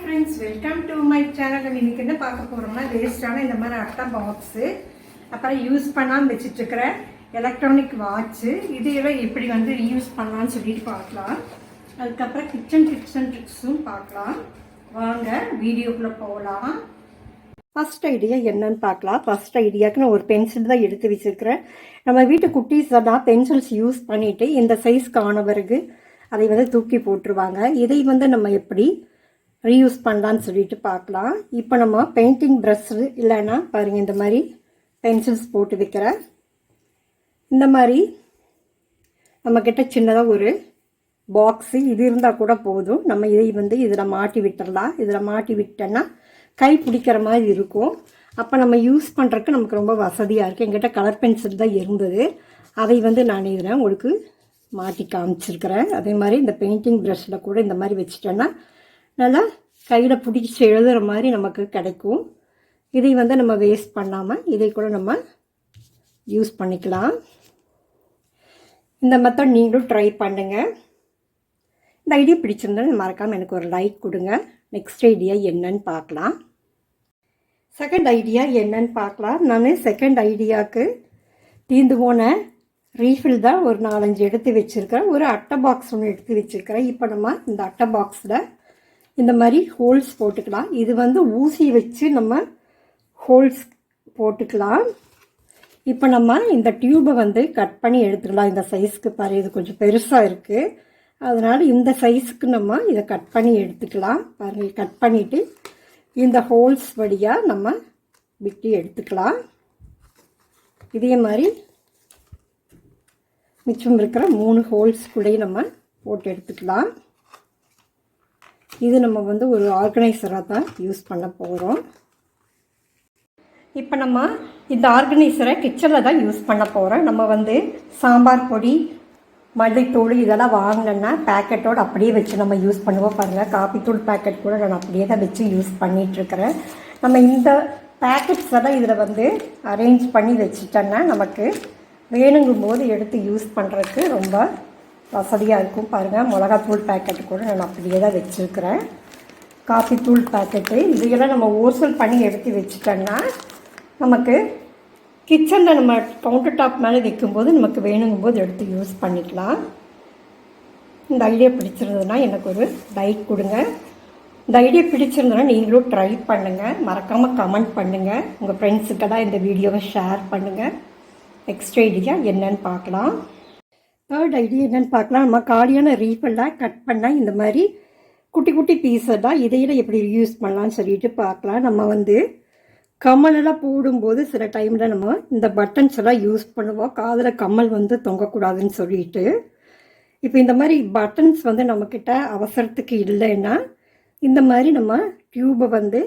Friends welcome to my channel இன்னைக்கு என்ன பார்க்க போகிறோம்னா வேஸ்டான இந்த மாதிரி அட்டை பாக்ஸு அப்புறம் யூஸ் பண்ணாமல் வச்சுட்டுருக்கிற எலக்ட்ரானிக் வாட்ச்சு இது எல்லாம் எப்படி வந்து யூஸ் பண்ணலாம்னு சொல்லிட்டு பார்க்கலாம். அதுக்கப்புறம் கிச்சன் கிச்சன் ட்ரிக்ஸும் பார்க்கலாம். வாங்க வீடியோக்குள்ளே போகலாம். ஃபர்ஸ்ட் ஐடியா என்னன்னு பார்க்கலாம். ஃபர்ஸ்ட் ஐடியாவுக்கு நான் ஒரு பென்சில் தான் எடுத்து வச்சுருக்கிறேன். நம்ம வீட்டு குட்டீஸ் தான் பென்சில்ஸ் யூஸ் பண்ணிவிட்டு இந்த சைஸ் காண பிறகு அதை வந்து தூக்கி போட்டுருவாங்க. இதை வந்து நம்ம எப்படி ரீயூஸ் பண்ணலான்னு சொல்லிட்டு பார்க்கலாம். இப்போ நம்ம பெயிண்டிங் ப்ரஷ் இல்லைன்னா பாருங்க இந்த மாதிரி பென்சில்ஸ் போட்டு வைக்கிறேன் இந்த மாதிரி நம்மக்கிட்ட சின்னதாக ஒரு பாக்ஸு இது இருந்தால் கூட போதும். நம்ம இதை வந்து இதில் மாட்டி விட்டுறலாம். இதில் மாட்டி விட்டோன்னா கை பிடிக்கிற மாதிரி இருக்கும். அப்போ நம்ம யூஸ் பண்ணுறதுக்கு நமக்கு ரொம்ப வசதியாக இருக்குது எங்கிட்ட கலர் பென்சில் தான் இருந்தது. அதை வந்து நான் இதில் உங்களுக்கு மாட்டி காமிச்சிருக்கிறேன். அதே மாதிரி இந்த பெயிண்டிங் ப்ரஷில் கூட இந்த மாதிரி வச்சுட்டேன்னா நல்லா கையில் பிடிச்சி எழுதுகிற மாதிரி நமக்கு கிடைக்கும். இதை வந்து நம்ம வேஸ்ட் பண்ணாமல் இதை கூட நம்ம யூஸ் பண்ணிக்கலாம். இந்த மெத்தட் நீங்களும் ட்ரை பண்ணுங்கள் இந்த ஐடியா பிடிச்சிருந்தாலும் மறக்காமல் எனக்கு ஒரு லைக் கொடுங்க. நெக்ஸ்ட் ஐடியா என்னன்னு பார்க்கலாம். செகண்ட் ஐடியா என்னன்னு பார்க்கலாம். நான் செகண்ட் ஐடியாவுக்கு தீந்து போன ரீஃபில் தான் ஒரு நாலஞ்சு எடுத்து வச்சுருக்கிறேன். ஒரு அட்டை பாக்ஸ் ஒன்று எடுத்து வச்சுருக்கிறேன். இப்போ நம்ம இந்த அட்டை பாக்ஸில் இந்த மாதிரி ஹோல்ஸ் போட்டுக்கலாம். இது வந்து ஊசி வச்சு நம்ம ஹோல்ஸ் போட்டுக்கலாம். இப்போ நம்ம இந்த டியூபை வந்து கட் பண்ணி எடுத்துக்கலாம். இந்த சைஸ்க்கு பாரு இது கொஞ்சம் பெருசாக இருக்குது அதனால் இந்த சைஸுக்கு நம்ம இதை கட் பண்ணி எடுத்துக்கலாம். பாருங்கள் கட் பண்ணிவிட்டு இந்த ஹோல்ஸ் வழியாக நம்ம விட்டு எடுத்துக்கலாம். இதே மாதிரி மிச்சம் இருக்கிற மூணு ஹோல்ஸ் நம்ம போட்டு எடுத்துக்கலாம். இது நம்ம வந்து ஒரு ஆர்கனைசராக தான் யூஸ் பண்ண போகிறோம் இப்போ நம்ம இந்த ஆர்கனைசரை கிச்சனில் தான் யூஸ் பண்ண போகிறோம் நம்ம வந்து சாம்பார் பொடி மல்லித்தூள் இதெல்லாம் வாங்கினேன்னா பேக்கெட்டோடு அப்படியே வச்சு நம்ம யூஸ் பண்ணுவோம் பாருங்கள் காப்பித்தூள் பேக்கெட் கூட நான் அப்படியே தான் வச்சு யூஸ் பண்ணிகிட்ருக்கிறேன் நம்ம இந்த பேக்கெட்ஸை தான் இதில் வந்து அரேஞ்ச் பண்ணி வச்சுட்டோன்னா நமக்கு வேணுங்கும் போது எடுத்து யூஸ் பண்ணுறதுக்கு ரொம்ப வசதியாக இருக்கும் பாருங்கள் மிளகாத்தூள் பேக்கெட்டு கூட நான் அப்படியே தான் வச்சுருக்கிறேன். காஃபித்தூள் பேக்கெட்டு இதையெல்லாம் நம்ம ஓசல் பண்ணி எடுத்து வச்சுட்டோன்னா நமக்கு கிச்சனில் நம்ம கவுண்டர் டாப் மேலே வைக்கும்போது நமக்கு வேணுங்கும் போது எடுத்து யூஸ் பண்ணிக்கலாம். இந்த ஐடியா பிடிச்சிருந்ததுன்னா எனக்கு ஒரு லைக் கொடுங்க. இந்த ஐடியா பிடிச்சிருந்ததுன்னா நீங்களும் ட்ரை பண்ணுங்கள் மறக்காமல் கமெண்ட் பண்ணுங்கள் உங்கள் ஃப்ரெண்ட்ஸுக்கெல்லாம் இந்த வீடியோவை ஷேர் பண்ணுங்கள் நெக்ஸ்ட் ஐடியா என்னன்னு பார்க்கலாம். தேர்ட் ஐடியா என்னன்னு பார்க்கலாம். நம்ம காலியான ரீஃபெல்லாம் கட் பண்ணால் இந்த மாதிரி குட்டி குட்டி பீஸை தான் இதையில எப்படி யூஸ் பண்ணலாம்னு சொல்லிட்டு பார்க்கலாம். நம்ம வந்து கம்மலெல்லாம் போடும்போது சில டைமில் நம்ம இந்த பட்டன்ஸ் எல்லாம் யூஸ் பண்ணுவோம். காதில் கம்மல் வந்து தொங்கக்கூடாதுன்னு சொல்லிட்டு. இப்போ இந்த மாதிரி பட்டன்ஸ் வந்து நம்மக்கிட்ட அவசரத்துக்கு இல்லைன்னா இந்த மாதிரி நம்ம டியூபை வந்து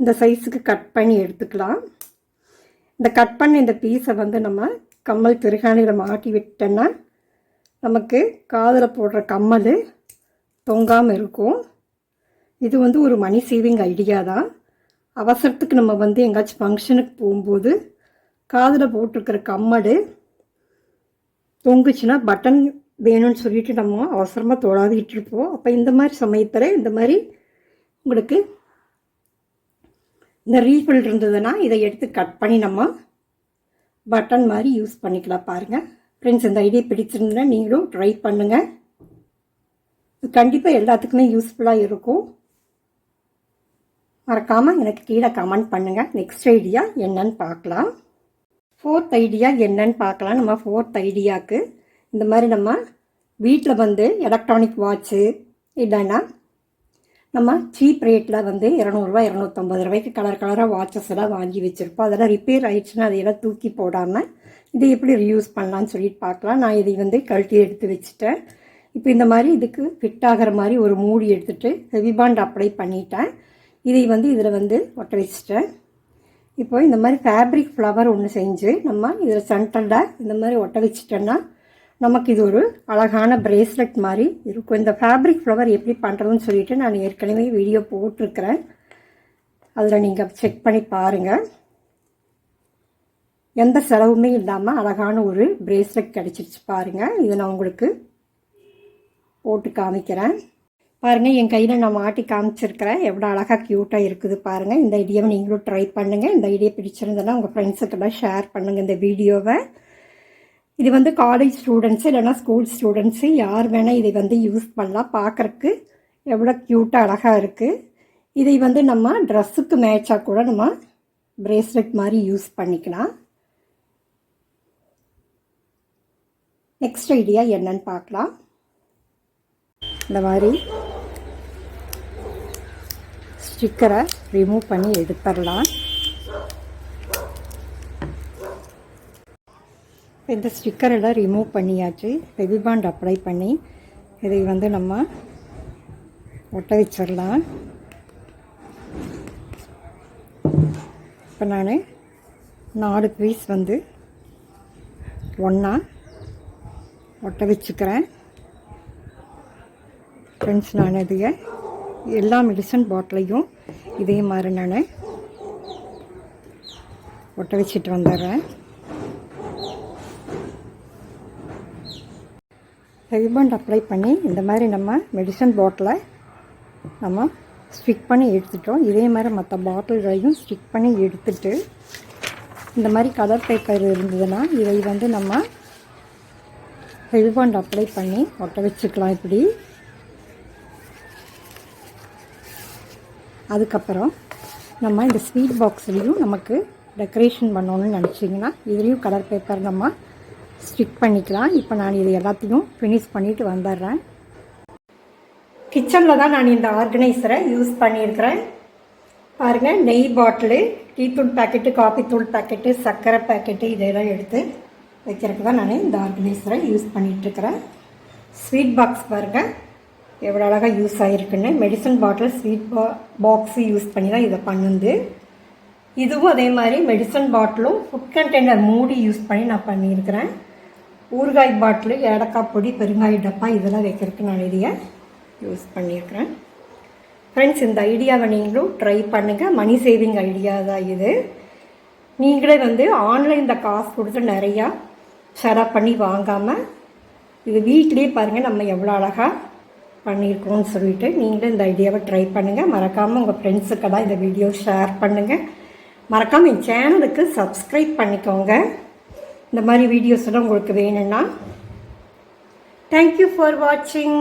இந்த சைஸுக்கு கட் பண்ணி எடுத்துக்கலாம். இந்த கட் பண்ண இந்த பீஸை வந்து நம்ம கம்மல் திருகாணியில் மாட்டி விட்டோன்னா நமக்கு காதில் போடுற கம்மல் தொங்காமல் இருக்கும். இது வந்து ஒரு மணி சேவிங் ஐடியா தான். அவசரத்துக்கு நம்ம வந்து எங்காச்சும் ஃபங்க்ஷனுக்கு போகும்போது காதில் போட்டிருக்கிற கம்மல் தொங்குச்சுன்னா பட்டன் வேணும்னு சொல்லிட்டு நம்ம அவசரமாக தொடாதிக்கிட்டு இருப்போம். அப்போ இந்த மாதிரி சமயத்தில் இந்த மாதிரி உங்களுக்கு இந்த ரீஃபில் இருந்ததுன்னா இதை எடுத்து கட் பண்ணி நம்ம பட்டன் மாதிரி யூஸ் பண்ணிக்கலாம் பாருங்கள் ஃப்ரெண்ட்ஸ் இந்த ஐடியா பிடிச்சிருந்தா நீங்களும் ட்ரை பண்ணுங்கள் கண்டிப்பாக எல்லாத்துக்குமே யூஸ்ஃபுல்லாக இருக்கும். மறக்காமல் எனக்கு கீழே கமெண்ட் பண்ணுங்கள் நெக்ஸ்ட் ஐடியா என்னன்னு பார்க்கலாம். ஃபோர்த் ஐடியா என்னன்னு பார்க்கலாம். நம்ம ஃபோர்த் ஐடியாவுக்கு இந்த மாதிரி நம்ம வீட்டில் வந்து எலக்ட்ரானிக் வாட்ச்சு இல்லைன்னா நம்ம சீப் ரேட்டில் வந்து இரநூறுவா இரநூத்தம்பது ரூபாய்க்கு கலர் கலராக வாட்சஸ் எல்லாம் வாங்கி வச்சுருப்போம். அதெல்லாம் ரிப்பேர் ஆயிடுச்சுன்னா அதையெல்லாம் தூக்கி போடாமல் இதை எப்படி ரியூஸ் பண்ணலான்னு சொல்லிட்டு பார்க்கலாம். நான் இதை வந்து கழட்டி எடுத்து வச்சுட்டேன். இப்போ இந்த மாதிரி இதுக்கு ஃபிட் ஆகிற மாதிரி ஒரு மூடி எடுத்துகிட்டு ஹெவி பாண்ட் அப்ளை பண்ணிட்டேன். இதை வந்து இதில் வந்து ஒட்ட வச்சுட்டேன். இப்போ இந்த மாதிரி ஃபேப்ரிக் ஃப்ளவர் ஒன்று செஞ்சு நம்ம இதில் சென்டரில் இந்த மாதிரி ஒட்ட வச்சுட்டோன்னா நமக்கு இது ஒரு அழகான பிரேஸ்லெட் மாதிரி இருக்கும். இந்த ஃபேப்ரிக் ஃப்ளவர் எப்படி பண்ணுறதுன்னு சொல்லிட்டு நான் ஏற்கனவே வீடியோ போட்டிருக்கிறேன். அதில் நீங்கள் செக் பண்ணி பாருங்கள் எந்த செலவுமே இல்லாமல் அழகான ஒரு பிரேஸ்லெட் கிடச்சிருச்சு பாருங்கள் இதை நான் உங்களுக்கு போட்டு காமிக்கிறேன். பாருங்கள் என் கையில் நான் மாட்டி காமிச்சிருக்கிறேன். எவ்வளோ அழகாக க்யூட்டாக இருக்குது பாருங்கள் இந்த ஐடியாவை நீங்களும் ட்ரை பண்ணுங்கள் இந்த ஐடியா பிடிச்சிருந்ததுன்னா உங்கள் ஃப்ரெண்ட்ஸுக்கெல்லாம் ஷேர் பண்ணுங்கள் இந்த வீடியோவை இது வந்து காலேஜ் ஸ்டூடெண்ட்ஸு இல்லைன்னா ஸ்கூல் ஸ்டூடெண்ட்ஸு யார் வேணால் இதை வந்து யூஸ் பண்ணலாம். பார்க்குறக்கு எவ்வளோ க்யூட்டாக அழகாக இருக்குது இதை வந்து நம்ம ட்ரெஸ்ஸுக்கு மேட்சாக கூட நம்ம பிரேஸ்லெட் மாதிரி யூஸ் பண்ணிக்கலாம். நெக்ஸ்ட் ஐடியா என்னன்னு பார்க்கலாம். இந்த மாதிரி ஸ்டிக்கரை ரிமூவ் பண்ணி எடுத்துடலாம். இந்த ஸ்டிக்கரெல்லாம் ரிமூவ் பண்ணியாச்சு. பெபி பாண்ட் அப்ளை பண்ணி இதை வந்து நம்ம ஒட்ட வச்சிடலாம். இப்போ நான் நாலு பீஸ் வந்து ஒன்றா ஒட்ட வச்சுக்கிறேன். ஃப்ரெண்ட்ஸ் நான் இதைய எல்லா மெடிசன் பாட்டிலையும் இதே மாதிரி நான் ஒட்ட வச்சுட்டு வந்துடுறேன். ரிப்பன் அப்ளை பண்ணி இந்த மாதிரி நம்ம மெடிசன் பாட்டிலை நம்ம ஸ்டிக் பண்ணி எடுத்துட்டோம். இதே மாதிரி மற்ற பாட்டில்களையும் ஸ்டிக் பண்ணி எடுத்துட்டு இந்த மாதிரி கலர் பேப்பர் இருந்ததுன்னா இதை வந்து நம்ம ரிப்பன் அப்ளை பண்ணி ஒட்ட வச்சுக்கலாம் இப்படி. அதுக்கப்புறம் நம்ம இந்த ஸ்வீட் பாக்ஸ்லேயும் நமக்கு டெக்கரேஷன் பண்ணணும்னு நினச்சிங்கன்னா இதுலேயும் கலர் பேப்பர் நம்ம ஸ்டிக் பண்ணிக்கலாம். இப்போ நான் இது எல்லாத்தையும் ஃபினிஷ் பண்ணிவிட்டு வந்துடுறேன். கிச்சனில் தான் நான் இந்த ஆர்கனைசரை யூஸ் பண்ணியிருக்கிறேன். பாருங்கள் நெய் பாட்டிலு டீத்தூள் பேக்கெட்டு காஃபி தூள் பேக்கெட்டு சர்க்கரை பேக்கெட்டு இதெல்லாம் எடுத்து வைக்கிறதுக்கு தான் நான் இந்த ஆர்கனைசரை யூஸ் பண்ணிகிட்ருக்கிறேன் ஸ்வீட் பாக்ஸ் பாருங்கள் எவ்வளோ அழகாக யூஸ் ஆகிருக்குன்னு மெடிசன் பாட்டில் ஸ்வீட் பா பாக்ஸு யூஸ் பண்ணி தான் இதை பண்ணுது. இதுவும் அதே மாதிரி மெடிசன் பாட்டிலும் ஃபுட் கண்டெய்னர் மூடி யூஸ் பண்ணி நான் பண்ணியிருக்கிறேன். ஊறுகாய் பாட்டிலு ஏலக்காய் பொடி பெருங்காய டப்பா இதெல்லாம் வைக்கிறதுக்கு நான் இதையை யூஸ் பண்ணியிருக்கிறேன். ஃப்ரெண்ட்ஸ் இந்த ஐடியாவை நீங்களும் ட்ரை பண்ணுங்கள் மணி சேவிங் ஐடியா தான் இது. நீங்களே வந்து ஆன்லைனில் காசு கொடுத்து நிறையா ஷேராக பண்ணி வாங்காமல் இது வீட்லேயே பாருங்கள் நம்ம எவ்வளோ அழகாக பண்ணியிருக்கோம்னு சொல்லிட்டு நீங்களும் இந்த ஐடியாவை ட்ரை பண்ணுங்கள் மறக்காமல் உங்கள் ஃப்ரெண்ட்ஸுக்கெல்லாம் இந்த வீடியோ ஷேர் பண்ணுங்கள் மறக்காமல் என் சேனலுக்கு சப்ஸ்கிரைப் பண்ணிக்கோங்க. இந்த மாதிரி வீடியோஸ் எல்லாம் உங்களுக்கு வேணும்னா தேங்க்யூ ஃபார் வாட்சிங்